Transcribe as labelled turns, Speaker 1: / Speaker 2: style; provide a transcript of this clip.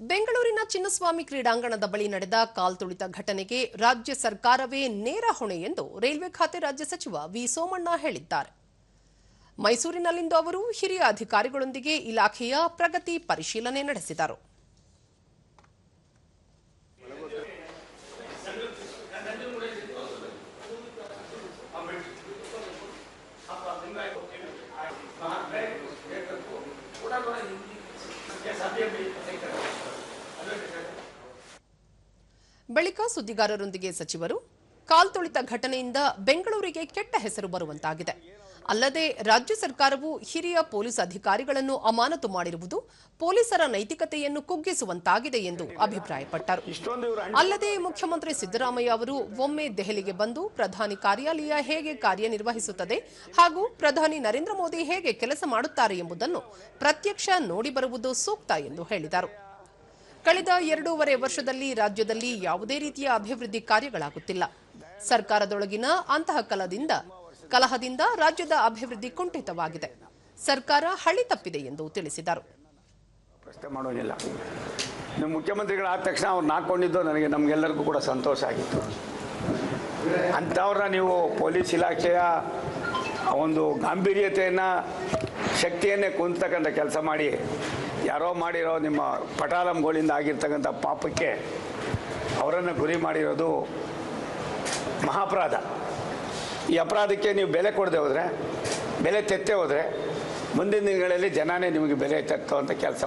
Speaker 1: ಬೆಂಗಳೂರಿನ ಚಿನ್ನಸ್ವಾಮಿ ಕ್ರೀಡಾಂಗಣದ ಬಳಿ ನಡೆದ ಕಾಲ್ತುಳಿತ ಘಟನೆಗೆ ರಾಜ್ಯ ಸರ್ಕಾರವೇ ನೇರ ಹೊಣೆ ಎಂದು ರೈಲ್ವೆ ಖಾತೆ ರಾಜ್ಯ ಸಚಿವ ವಿ ಸೋಮಣ್ಣ ಹೇಳಿದ್ದಾರೆ. ಮೈಸೂರಿನಲ್ಲಿಂದು ಅವರು ಹಿರಿಯ ಅಧಿಕಾರಿಗಳೊಂದಿಗೆ ಇಲಾಖೆಯ ಪ್ರಗತಿ ಪರಿಶೀಲನೆ ನಡೆಸಿದರು. ಬಳಿಕ ಸುದ್ದಿಗಾರರೊಂದಿಗೆ ಸಚಿವರು ಕಾಲ್ತುಳಿತ ಘಟನೆಯಿಂದ ಬೆಂಗಳೂರಿಗೆ ಕೆಟ್ಟ ಹೆಸರು ಬರುವಂತಾಗಿದೆ. ಅಲ್ಲದೆ ರಾಜ್ಯ ಸರ್ಕಾರವು ಹಿರಿಯ ಪೊಲೀಸ್ ಅಧಿಕಾರಿಗಳನ್ನು ಅಮಾನತು ಮಾಡಿರುವುದು ಪೊಲೀಸರ ನೈತಿಕತೆಯನ್ನು ಕುಗ್ಗಿಸುವಂತಾಗಿದೆ ಎಂದು ಅಭಿಪ್ರಾಯಪಟ್ಟರು. ಅಲ್ಲದೆ ಮುಖ್ಯಮಂತ್ರಿ ಸಿದ್ದರಾಮಯ್ಯ ಅವರು ಒಮ್ಮೆ ದೆಹಲಿಗೆ ಬಂದು ಪ್ರಧಾನಿ ಕಾರ್ಯಾಲಯ ಹೇಗೆ ಕಾರ್ಯನಿರ್ವಹಿಸುತ್ತದೆ ಹಾಗೂ ಪ್ರಧಾನಿ ನರೇಂದ್ರ ಮೋದಿ ಹೇಗೆ ಕೆಲಸ ಮಾಡುತ್ತಾರೆ ಎಂಬುದನ್ನು ಪ್ರತ್ಯಕ್ಷ ನೋಡಿ ಬರುವುದು ಸೂಕ್ತ ಎಂದು ಹೇಳಿದರು. ಕಳೆದ ಎರಡೂವರೆ ವರ್ಷದಲ್ಲಿ ರಾಜ್ಯದಲ್ಲಿ ಯಾವುದೇ ರೀತಿಯ ಅಭಿವೃದ್ಧಿ ಕಾರ್ಯಗಳಾಗುತ್ತಿಲ್ಲ. ಸರ್ಕಾರದೊಳಗಿನ ಅಂತಹ ಕಲದಿಂದ, ಕಲಹದಿಂದ ರಾಜ್ಯದ ಅಭಿವೃದ್ಧಿ ಕುಂಠಿತವಾಗಿದೆ. ಸರ್ಕಾರ ಹಳಿ ತಪ್ಪಿದೆ ಎಂದು ತಿಳಿಸಿದರು.
Speaker 2: ಮಾಡೋದಿಲ್ಲ. ನಮ್ಮ ಮುಖ್ಯಮಂತ್ರಿಗಳಾದ ತಕ್ಷಣ ಅವ್ರನ್ನ ಹಾಕೊಂಡಿದ್ದು ನನಗೆ ನಮಗೆಲ್ಲರಿಗೂ ಕೂಡ ಸಂತೋಷ ಆಗಿತ್ತು. ಅಂಥವ್ರನ್ನ ನೀವು ಪೊಲೀಸ್ ಇಲಾಖೆಯ ಒಂದು ಗಾಂಭೀರ್ಯತೆಯನ್ನು ಶಕ್ತಿಯನ್ನೇ ಕುಂತಕ್ಕಂಥ ಕೆಲಸ ಮಾಡಿ ಯಾರೋ ಮಾಡಿರೋ ನಿಮ್ಮ ಪಟಾಲಂಗಳಿಂದ ಆಗಿರ್ತಕ್ಕಂಥ ಪಾಪಕ್ಕೆ ಅವರನ್ನು ಗುರಿ ಮಾಡಿರೋದು ಮಹಾಪರಾಧ. ಈ ಅಪರಾಧಕ್ಕೆ ನೀವು ಬೆಲೆ ಕೊಡದೆ ಹೋದರೆ, ಬೆಲೆ ತೆತ್ತೆ ಹೋದರೆ ಮುಂದಿನ ದಿನಗಳಲ್ಲಿ ಜನನೇ ನಿಮಗೆ ಬೆಲೆ ತೆತ್ತುವಂಥ ಕೆಲಸ